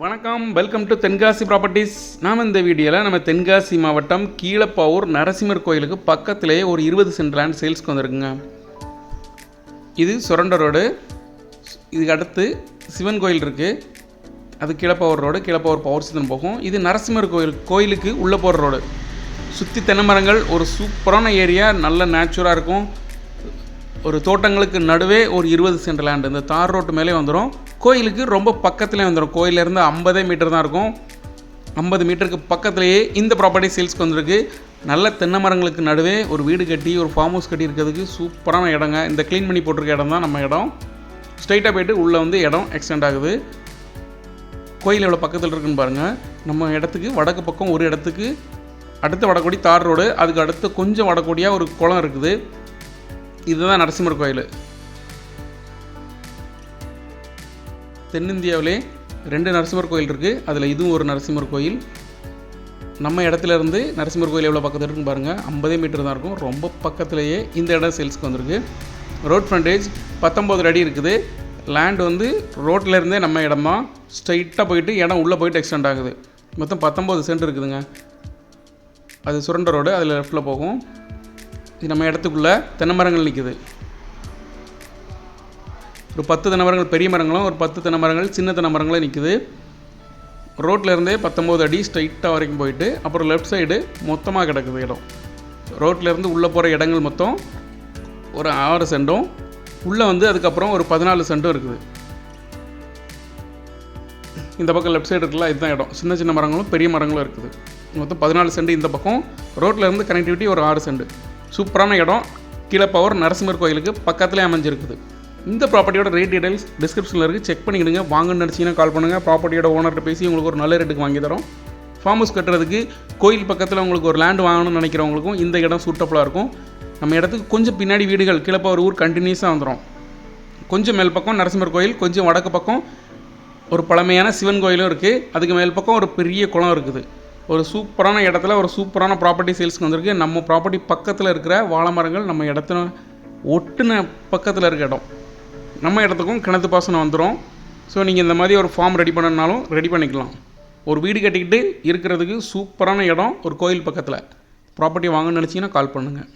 வணக்கம். Welcome to Tenkasi properties நாம் இந்த வீடியோவில் நம்ம தென்காசி மாவட்டம் கீழப்பாவூர் நரசிம்மர் கோயிலுக்கு பக்கத்திலேயே ஒரு இருபது சென்ட் லேண்ட் சேல்ஸ்க்கு வந்திருக்குங்க. இது சுரண்ட ரோடு இதுக்கு அடுத்து சிவன் கோயில் இருக்குது அது கீழப்பாவூர் ரோடு கீழப்பாவூர் பவர் சிதன் போகும். இது நரசிம்மர் கோயில் கோயிலுக்கு உள்ளே போகிற ரோடு சுற்றி தென்னை மரங்கள் ஒரு சூப்பரான ஏரியா நல்ல நேச்சுராக இருக்கும். ஒரு தோட்டங்களுக்கு நடுவே ஒரு இருபது சென்ட் லேண்ட் இந்த தார் ரோட்டு மேலே வந்துடும் கோயிலுக்கு ரொம்ப பக்கத்துலேயே வந்துடும் கோயிலேருந்து ஐம்பதே மீட்டர் தான் இருக்கும். ஐம்பது மீட்டருக்கு பக்கத்துலேயே இந்த ப்ராப்பர்ட்டி சேல்ஸ்க்கு வந்திருக்கு. நல்ல தென்னை மரங்களுக்கு நடுவே ஒரு வீடு கட்டி ஒரு ஃபார்ம் ஹவுஸ் கட்டி இருக்கிறதுக்கு சூப்பரான இடங்க. இந்த க்ளீன் பண்ணி போட்டிருக்க இடம் தான் நம்ம இடம். ஸ்ட்ரைட்டாக போயிட்டு உள்ளே வந்து இடம் எக்ஸ்டெண்ட் ஆகுது. கோயில் எவ்வளோ பக்கத்தில் இருக்குன்னு பாருங்கள் நம்ம இடத்துக்கு வடக்கு பக்கம் ஒரு இடத்துக்கு அடுத்த வடக்கோடி தார் ரோடு அதுக்கு அடுத்து கொஞ்சம் வடக்கோடியாக ஒரு குளம் இருக்குது. இதுதான் நரசிம்மர் கோயில். தென்னிந்தியாவிலே ரெண்டு நரசிம்மர் கோயில் இருக்குது அதில் இதுவும் ஒரு நரசிம்மர் கோயில். நம்ம இடத்துல இருந்து நரசிம்மர் கோயில் எவ்வளோ பக்கத்தில் இருக்குன்னு பாருங்கள் ஐம்பதே மீட்டர் தான் இருக்கும். ரொம்ப பக்கத்துலேயே இந்த இடம் சேல்ஸ்க்கு வந்திருக்கு. ரோட் ஃப்ரண்டேஜ் பத்தொம்போது அடி இருக்குது. லேண்ட் வந்து ரோட்டில் இருந்தே நம்ம இடமா ஸ்ட்ரைட்டாக போயிட்டு இடம் உள்ளே போயிட்டு எக்ஸ்டெண்ட் ஆகுது. மொத்தம் பத்தொம்போது சென்ட் இருக்குதுங்க. அது சுரண்ட ரோடு அதில் லெஃப்ட்டில் போகும். இது நம்ம இடத்துக்குள்ளே தென்னை மரங்கள் நிற்கிது ஒரு பத்து தென்னை மரங்கள் பெரிய மரங்களும் ஒரு பத்து தென்னை மரங்கள் சின்ன தென்னை மரங்களும் நிற்குது ரோட்லேருந்தே பத்தொம்போது அடி ஸ்ட்ரைட்டாக வரைக்கும் போயிட்டு அப்புறம் லெஃப்ட் சைடு மொத்தமாக கிடக்குது இடம். ரோட்டில் இருந்து உள்ளே போகிற இடங்கள் மொத்தம் ஒரு ஆறு சென்டும். உள்ளே வந்து அதுக்கப்புறம் ஒரு பதினாலு சென்டும் இருக்குது. இந்த பக்கம் லெஃப்ட் சைடு இருக்குல்ல இதுதான் இடம். சின்ன சின்ன மரங்களும் பெரிய மரங்களும் இருக்குது. மொத்தம் பதினாலு சென்ட் இந்த பக்கம். ரோட்டில் இருந்து கனெக்டிவிட்டி ஒரு ஆறு சென்ட். சூப்பரான இடம். கீழே பவர் நரசிம்மர் கோயிலுக்கு பக்கத்துலேயே அமைஞ்சிருக்குது. இந்த ப்ராப்பர்ட்டியோட ரேட் டீடைல்ஸ் டிஸ்கிரிப்ஷனில் இருக்குது செக் பண்ணிக்கிடுங்க. வாங்கன்னு நினச்சிங்கன்னா கால் பண்ணுங்கள் ப்ராப்பர்ட்டியோட ஓனர்கிட்ட பேசி உங்களுக்கு ஒரு நல்ல ரேட்டுக்கு வாங்கி தரோம். ஃபார்ம் ஹவுஸ் கட்டுறதுக்கு கோயில் பக்கத்தில் உங்களுக்கு ஒரு லேண்ட் வாங்கணும்னு நினைக்கிறவங்களுக்கும் இந்த இடம் சூட்டபுளாக இருக்கும். நம்ம இடத்துக்கு கொஞ்சம் பின்னாடி வீடுகள் கிளப்ப ஒரு ஊர் கண்டினியூஸாக வந்துடும் கொஞ்சம் மேல் பக்கம் நரசிம்மர் கோயில் கொஞ்சம் வடக்கு பக்கம் ஒரு பழமையான சிவன் கோயிலும் இருக்குது அதுக்கு மேல் பக்கம் ஒரு பெரிய குளம் இருக்குது. ஒரு சூப்பரான இடத்துல ஒரு சூப்பரான ப்ராப்பர்ட்டி சேல்ஸ்க்கு வந்திருக்கு. நம்ம ப்ராப்பர்ட்டி பக்கத்தில் இருக்கிற வாழை மரங்கள் நம்ம இடத்துல ஒட்டுன பக்கத்தில் இருக்க இடம். நம்ம இடத்துக்கும் கிணத்து பாசனம் வந்துடும் ஸோ நீங்கள் இந்த மாதிரி ஒரு ஃபார்ம் ரெடி பண்ணனாலும் ரெடி பண்ணிக்கலாம். ஒரு வீடு கட்டிக்கிட்டு இருக்கிறதுக்கு சூப்பரான இடம் ஒரு கோயில் பக்கத்தில். ப்ராப்பர்ட்டி வாங்கணும்னு நினச்சிங்கன்னா கால் பண்ணுங்கள்